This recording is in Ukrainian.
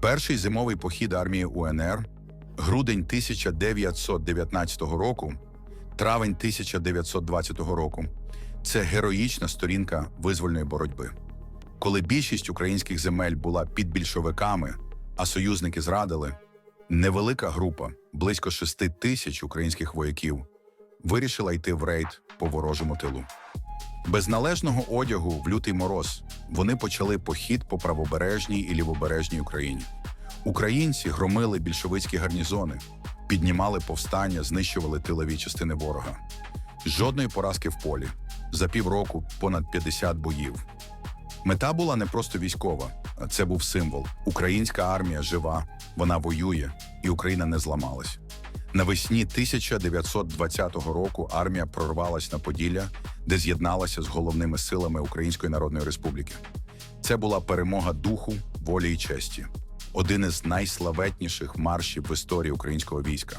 Перший зимовий похід армії УНР, грудень 1919 року, травень 1920 року це героїчна сторінка визвольної боротьби. Коли більшість українських земель була під більшовиками, а союзники зрадили, невелика група, близько шести тисяч українських вояків, вирішила йти в рейд по ворожому тилу. Без належного одягу в лютий мороз вони почали похід по правобережній і лівобережній Україні. Українці громили більшовицькі гарнізони, піднімали повстання, знищували тилові частини ворога. Жодної поразки в полі. За півроку понад 50 боїв. Мета була не просто військова, а це був символ. Українська армія жива, вона воює, і Україна не зламалась. Навесні 1920 року армія прорвалась на Поділля, де з'єдналася з головними силами Української Народної Республіки. Це була перемога духу, волі і честі, один із найславетніших маршів в історії українського війська.